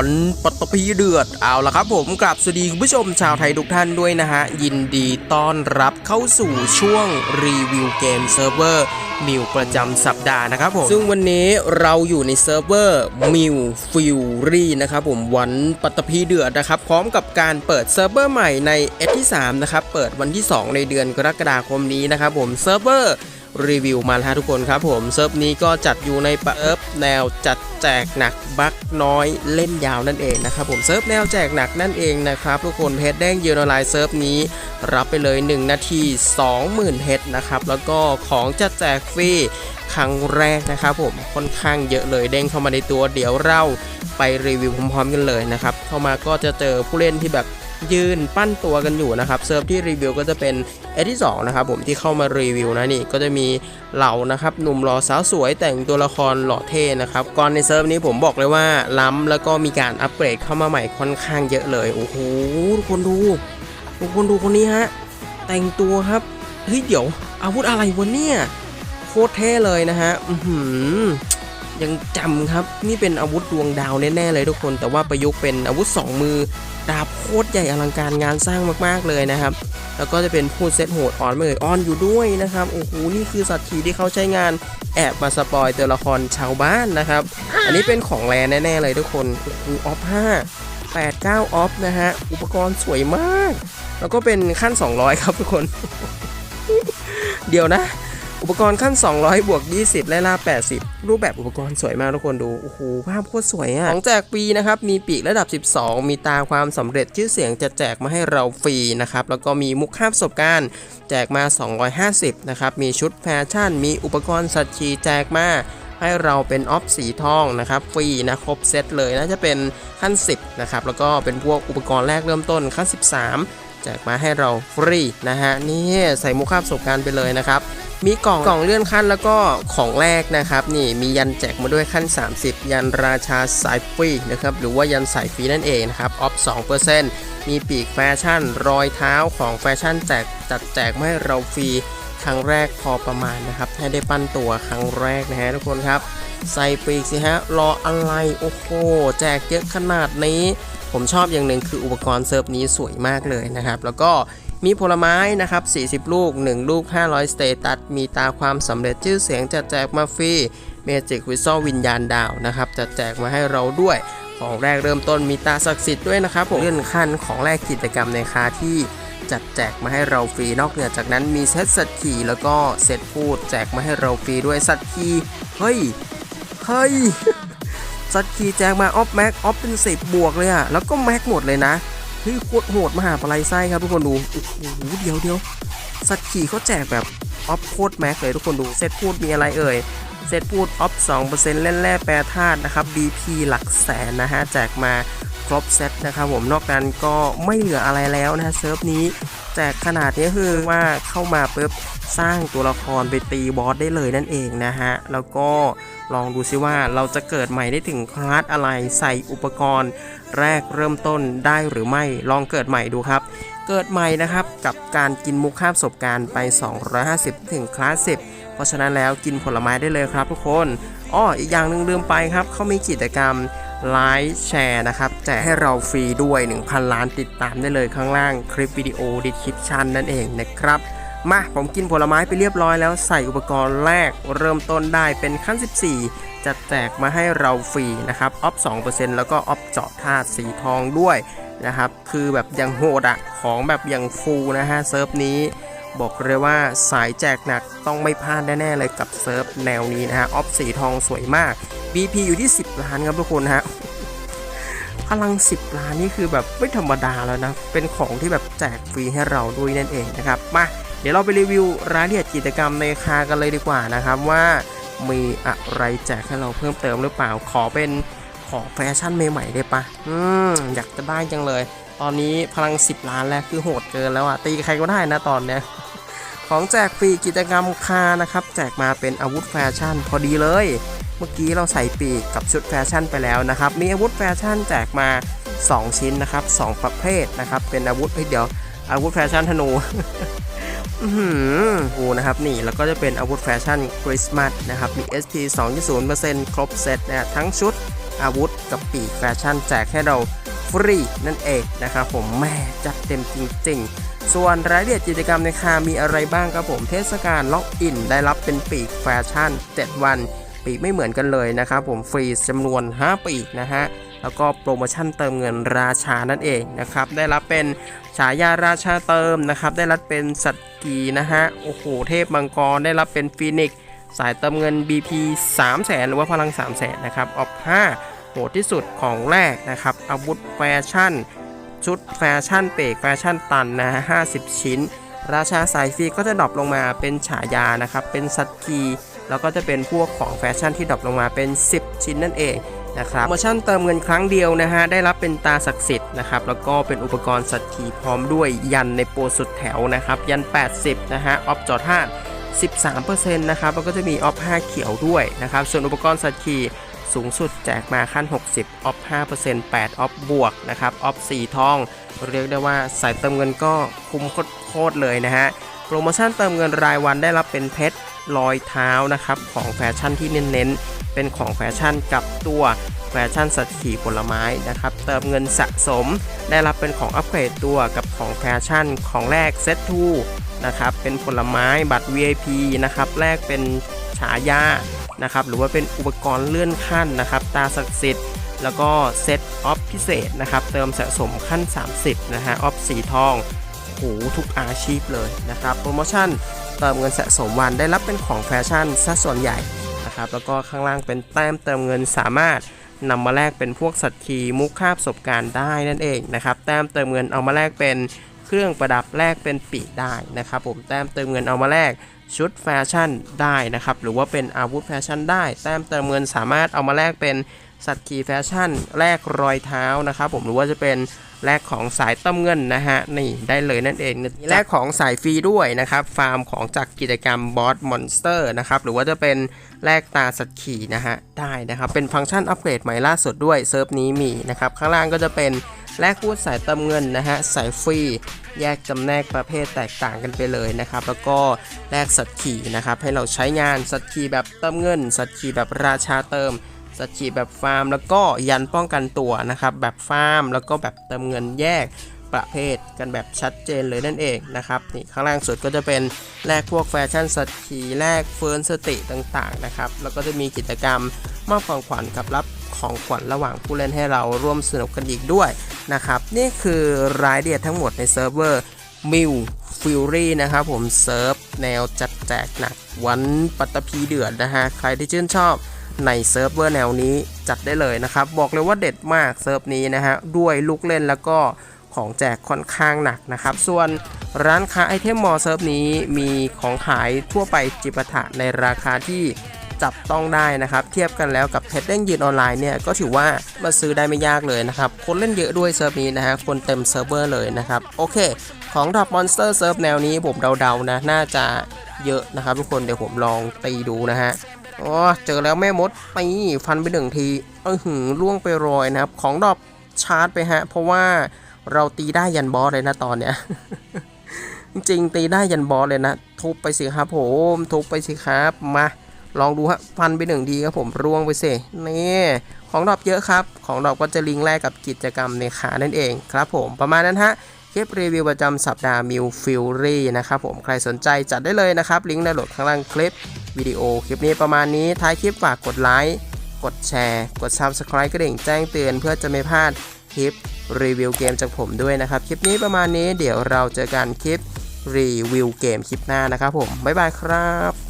วันปตตภีเดือดเอาละครับผมกลับสวัสดีคุณผู้ชมชาวไทยทุกท่านด้วยนะฮะ ยินดีต้อนรับเข้าสู่ช่วงรีวิวเกมเซิร์ฟเวอร์มิวประจำสัปดาห์นะครับผมซึ่งวันนี้เราอยู่ในเซิร์ฟเวอร์มิวฟิวรี่นะครับผมวันปตตภีเดือดนะครับ พร้อมกับการเปิดเซิร์ฟเวอร์ใหม่ในเอที่3นะครับ เปิดวันที่ 2 ในเดือนกรกฎาคมนี้นะครับผมเซิร์ฟเวอร์ รีวิวมาแล้วฮะทุกคนครับผมเซิร์ฟนี้ก็จัดอยู่ในเซิร์ฟแนวจัดแจกหนักบักน้อยเล่นยาวนั่นเองนะครับผมเซิร์ฟแนวแจกหนักนั่นเองนะครับทุกคนเพจแดงเยนอไลน์เซิร์ฟนี้ รับไปเลย 1 นาที 20,000เฮดนะครับแล้วก็ของจะแจกฟรีครั้งแรกนะครับผมค่อนข้างเยอะเลยเด้งเข้ามาในตัวเดี๋ยวเราไปรีวิวพร้อมๆกันเลยนะครับเข้ามาก็จะเจอผู้เล่นที่แบบ ยืนปั้นตัวกันอยู่นะครับเซิร์ฟที่รีวิวก็จะเป็นเอที่2นะครับผมที่เข้ามารีวิวนะนี่ก็จะมีเหล่านะครับหนุ่มหล่อสาวสวยแต่งตัวละครหล่อเท่นะครับก่อนในเซิร์ฟนี้ผมบอกเลยว่าล้ำแล้วก็มีการอัปเกรดเข้ามาใหม่ค่อนข้างเยอะเลยโอ้โหทุกคนดูทุกคนดูคนนี้ฮะแต่งตัวครับเฮ้ยเดี๋ยวอาวุธอะไรวะเนี่ยโคตรเท่เลยนะฮะอือหือ ยังจำครับนี่เป็นอาวุธดวงดาวแน่ๆเลยทุกคน แต่ว่าประยุกต์เป็นอาวุธสองมือดาบโคตรใหญ่อลังการงานสร้างมากๆเลยนะครับ แล้วก็จะเป็นพูดเซตโหดออนไม่เอ่ยออนอยู่ด้วยนะครับโอ้โหนี่คือสัตว์ขี่ที่เขาใช้งานแอบมาสปอยตัวละครชาวบ้านนะครับ อันนี้เป็นของแรแน่ๆเลยทุกคนโอ้โหออฟ5 8 9ออฟนะฮะอุปกรณ์สวยมาก แล้วก็เป็นขั้น 200 ครับทุกคน เดี๋ยวนะ อุปกรณ์ขั้น 200 บวก 20 และล่า 80 รูปแบบอุปกรณ์สวยมากทุกคนดู โอ้โห ภาพโคตรสวยอะของแจกฟรีนะครับ มีปีกระดับ 12 มีตาความสำเร็จชื่อเสียงจะแจกมาให้เราฟรีนะครับ แล้วก็มีมุกค่าประสบการณ์ แจกมา 250 นะครับ มีชุดแฟชั่น มีอุปกรณ์สัตว์ชีแจกมาให้เราเป็นออฟสีทองนะครับฟรีนะครบเซตเลยน่าจะเป็นขั้น 10 นะครับ แล้วก็เป็นพวกอุปกรณ์แรกเริ่มต้นขั้น 13 แจกมาให้เราฟรีนะฮะนี่ใส่มุกค่าประสบการณ์ไปเลยนะครับ มีกล่องกล่องเลื่อนขั้นแล้วก็ของแรกนะครับนี่มียันแจกมาด้วยขั้น 30 ยันราชาสายฟรีนะครับหรือว่ายันสายฟรีนั่นเองนะครับออฟ2%มีปีกแฟชั่น รอยเท้าของแฟชั่นแจกจัดแจกมาให้เราฟรีครั้งแรกพอประมาณนะครับให้ได้ปั้นตัวครั้งแรกนะฮะทุกคนครับ ใส่ปีกสิฮะรออะไรโอ้โหแจกเยอะขนาดนี้ ผมชอบอย่างหนึ่งคืออุปกรณ์เซิร์ฟนี้สวยมากเลยนะครับ แล้วก็ มีผลไม้นะครับ 40 ลูก 1 ลูก 500 สเตตัส มีตาความสำเร็จชื่อเสียงจะแจกมาฟรี เมจิกวิซอวิญญาณดาวนะครับจะแจกมาให้เราด้วย ของแรกเริ่มต้นมีตาศักดิ์สิทธิ์ด้วยนะครับผมเลื่อนขั้นของแรกกิจกรรมในคาที่จัดแจกมาให้เราฟรี นอกเหนือจากนั้นมีเซตสัตว์ขี่แล้วก็เซตพูดแจกมาให้เราฟรีด้วยสัตว์ขี่เฮ้ย เฮ้ยสัตว์ขี่แจกมาออฟแม็กออฟเป็นสิบบวกเลยอะแล้วก็แม็กหมดเลยนะ เฮ้ยโคตรโหดมหาปลายไส้ครับทุกคนดูโอ้โหเดี๋ยวเดี๋ยวสัตว์ขี่เขาแจกแบบออฟโคตรแม็กเลยทุกคนดูเซตพูดมีอะไรเอ่ยเซตพูดออฟ2%เปอร์เซ็นต์เล่นแร่แปรธาตุนะครับ BP หลักแสนนะฮะแจกมาครบเซตนะครับผมนอกนั้นก็ไม่เหลืออะไรแล้วนะฮะเซิร์ฟนี้แจกขนาดนี้คือว่าเข้ามาปุ๊บสร้างตัวละครไปตีบอสได้เลยนั่นเองนะฮะแล้วก็ ลองดูซิว่าเราจะเกิดใหม่ได้ถึงคลาสอะไรใส่อุปกรณ์ แรกเริ่มต้นได้หรือไม่ลองเกิดใหม่ดูครับ เกิดใหม่นะครับกับการกินมุกค่าประสบการณ์ไป 250 ถึงคลาส10เพราะฉะนั้นแล้วกินผลไม้ได้เลยครับทุกคนอ้ออีกอย่างหนึ่งลืมไปครับเขามีกิจกรรมไลค์แชร์นะครับแจกให้เราฟรีด้วย 1,000 ล้านติดตามได้เลยข้างล่างคลิปวิดีโอดีคริปชันนั่นเองนะครับ มาผมกินผลไม้ไปเรียบร้อยแล้วใส่อุปกรณ์แรกเริ่มต้นได้เป็นขั้น 14 จัดแจกมาให้เราฟรีนะครับออฟ2%แล้วก็ออฟเจาะธาตุสีทองด้วยนะครับคือแบบย่างโหดอะของแบบย่างฟูนะฮะเซิร์ฟนี้ บอกเลยว่าสายแจกหนักต้องไม่พลาดแน่ๆเลยกับเซิร์ฟแนวนี้นะฮะออฟสีทองสวยมาก BP อยู่ที่ 10 ล้านครับทุกคนฮะพลัง 10 ล้านนี่คือแบบไม่ธรรมดาแล้วนะ เป็นของที่แบบแจกฟรีให้เราด้วยนั่นเองนะครับมา เดี๋ยวเราไปรีวิวรายละเอียดกิจกรรมในคากันเลยดีกว่านะครับว่ามีอะไรแจกให้เราเพิ่มเติมหรือเปล่าขอเป็นของแฟชั่นใหม่ๆได้ปะอืมอยากจะได้จังเลย ตอนนี้พลัง 10 ล้านแล้วคือโหดเกินแล้วอะตีใครก็ได้นะตอนเนี้ยของแจกฟรีกิจกรรมคานะครับ แจกมาเป็นอาวุธแฟชั่นพอดีเลย เมื่อกี้เราใส่ปีกกับชุดแฟชั่นไปแล้วนะครับ มีอาวุธแฟชั่นแจกมา 2 ชิ้นนะครับ 2 ประเภทนะครับ เป็นอาวุธเฮ้ยเดี๋ยวอาวุธแฟชั่นธนู อือหือโอ้นะครับนี่แล้วก็จะเป็นอาวุธแฟชั่นคริสต์มาสนะครับมี SP 2.0%ครบเซตนะทั้งชุดอาวุธกับปีกแฟชั่นแจกให้เราฟรีนั่นเองนะครับผมแม่จัดเต็มจริง ๆส่วนรายละเอียดกิจกรรมในคามีอะไรบ้างครับผมเทศกาลล็อกอินได้รับเป็นปีกแฟชั่น 7 วัน ปีกไม่เหมือนกันเลยนะครับผมฟรีจำนวน 5 ปีกนะฮะ แล้วก็โปรโมชั่นเติมเงินราชานั่นเองนะครับ ได้รับเป็นฉายาราชาเติมนะครับ ได้รับเป็นสัต กีนะฮะ โอ้โห เทพมังกรได้รับเป็นฟีนิกซ์สายเติมเงิน BP 3 0 0แสนหรือว่าพลัง 3 0 0แสนนะครับ ออฟ5โหดที่สุดของแรกนะครับ อาวุธแฟชั่น ชุดแฟชั่นเปกแฟชั่นตันนะฮะ50 ชิ้น ราชาสายฟรีก็จะดรอปลงมาเป็นฉายานะครับ เป็นสัตว์กีแล้วก็จะเป็นพวกของแฟชั่นที่ดรอปลงมาเป็น 10 ชิ้นนั่นเอง นะครับโปรโมชั่นเติมเงินครั้งเดียวนะฮะได้รับเป็นตาศักดิ์สิทธิ์นะครับแล้วก็เป็นอุปกรณ์สัตว์ขี่พร้อมด้วยยันในโปรสุดแถวนะครับยัน 80นะฮะออฟจอด5 13%นะครับแล้วก็จะมีออฟ5เขียวด้วยนะครับส่วนอุปกรณ์สัตว์ขี่สูงสุดแจกมาขั้น 60 ออฟ 5% 8 ออฟ บวก นะครับ ออฟ 4 ทอง เรียกได้ว่าสายเติมเงินก็คุ้มโคตรเลยนะฮะ โปรโมชั่นเติมเงินรายวันได้รับเป็นเพชรรอยเท้านะครับ ของแฟชั่นที่เน้นๆ เป็นของแฟชั่นกับตัวแฟชั่นสัตว์ขี่ผลไม้นะครับ เติมเงินสะสม ได้รับเป็นของอัปเกรดตัวกับของแฟชั่นของแรกเซตทูนะครับเป็นผลไม้บัตร VIP นะครับแรกเป็นฉายานะครับหรือว่าเป็นอุปกรณ์เลื่อนขั้นนะครับตาศักดิ์สิทธิ์แล้วก็เซตออฟพิเศษนะครับเติมสะสมขั้น 30นะฮะออฟสีทองโอ้โหทุกอาชีพเลยนะครับโปรโมชั่นเติมเงินสะสมวันได้รับเป็นของแฟชั่นซะส่วนใหญ่ นะครับ แล้วก็ข้างล่างเป็นแต้มเติมเงินสามารถนำมาแลกเป็นพวกสัตว์ขี่มุกคาบประสบการณ์ได้นั่นเองนะครับ แต้มเติมเงินเอามาแลกเป็นเครื่องประดับแลกเป็นปีกได้นะครับผมแต้มเติมเงินเอามาแลกชุดแฟชั่นได้นะครับ หรือว่าเป็นอาวุธแฟชั่นได้ แต้มเติมเงินสามารถเอามาแลกเป็นสัตว์ขี่แฟชั่นแลกรอยเท้านะครับผมหรือว่าจะเป็น แลกของสายต้มเงินนะฮะนี่ได้เลยนั่นเองมีแลกของสายฟรีด้วยนะครับ ฟาร์มของจากกิจกรรมบอสมอนสเตอร์นะครับหรือว่าจะเป็นแลกตาสัตว์ขี่นะฮะได้นะครับ เป็นฟังก์ชันอัปเกรดใหม่ล่าสุดด้วยเซิร์ฟนี้มีนะครับข้างล่างก็จะเป็นแลกพูดสายเติมเงินนะฮะสายฟรีแยกจำแนกประเภทแตกต่างกันไปเลยนะครับ แล้วก็แลกสัตว์ขี่นะครับให้เราใช้งานสัตว์ขี่แบบเติมเงิน สัตว์ขี่แบบราชาเติม สัตว์ฉีดแบบฟาร์มแล้วก็ยันป้องกันตัวนะครับ แบบฟาร์มแล้วก็แบบเติมเงินแยกประเภทกันแบบชัดเจนเลยนั่นเองนะครับนี่ข้างล่างสุดก็จะเป็นแลกพวกแฟชั่นสัตว์ขี่แลกเฟิร์นสติต่างๆนะครับแล้วก็จะมีกิจกรรมมอบของขวัญกับรับของขวัญระหว่างผู้เล่นให้เราร่วมสนุกกันอีกด้วยนะครับนี่คือรายละเอียดทั้งหมดในเซิร์ฟเวอร์มิวฟิวรี่นะครับผมเซิร์ฟแนวจัดแจกหนักวันปัตตภีเดือดนะฮะใครที่ชื่นชอบ ในเซิร์ฟเวอร์แนวนี้จัดได้เลยนะครับ บอกเลยว่าเด็ดมากเซิร์ฟนี้นะฮะด้วยลูกเล่นแล้วก็ของแจกค่อนข้างหนักนะครับ ส่วนร้านค้าไอเทมมอลเซิร์ฟนี้มีของขายทั่วไปจิปาถะในราคาที่จับต้องได้นะครับ เทียบกันแล้วกับเพจเล่นยืนออนไลน์เนี่ยก็ถือว่ามาซื้อได้ไม่ยากเลยนะครับ คนเล่นเยอะด้วยเซิร์ฟนี้นะฮะคนเต็มเซิร์ฟเวอร์เลยนะครับ โอเค ของดรอปมอนสเตอร์เซิร์ฟแนวนี้ผมเดาๆนะ น่าจะเยอะนะครับทุกคนเดี๋ยวผมลองตีดูนะฮะ อ๋อเจอแล้วแม่มดตีฟันไปหนึ่งทีเออหือล่วงไปรอยนะครับ ของดอกชาร์จไปฮะ เพราะว่าเราตีได้ยันบอสเลยนะตอนเนี้ยจริงตีได้ยันบอสเลยนะ ทุบไปสิครับผมทุบไปสิครับมาลองดูฮะฟันไปหนึ่งทีครับผมร่วงไปสินี่ของดอกเยอะครับ ของดอกก็จะลิงก์แรกกับกิจกรรมในขานั่นเองครับผมประมาณนั้นฮะคลิปรีวิวประจำสัปดาห์มิวฟิลรี่นะครับผมใครสนใจจัดได้เลยนะครับ ลิงก์ดาวน์โหลดข้างล่างคลิป วิดีโอคลิปนี้ประมาณนี้ท้ายคลิปฝากกดไลค์กดแชร์ กด Subscribe กระดิ่งแจ้งเตือนเพื่อจะไม่พลาดคลิปรีวิวเกมจากผมด้วยนะครับ คลิปนี้ประมาณนี้เดี๋ยวเราเจอกันคลิปรีวิวเกมคลิปหน้านะครับผม บ๊ายบายครับ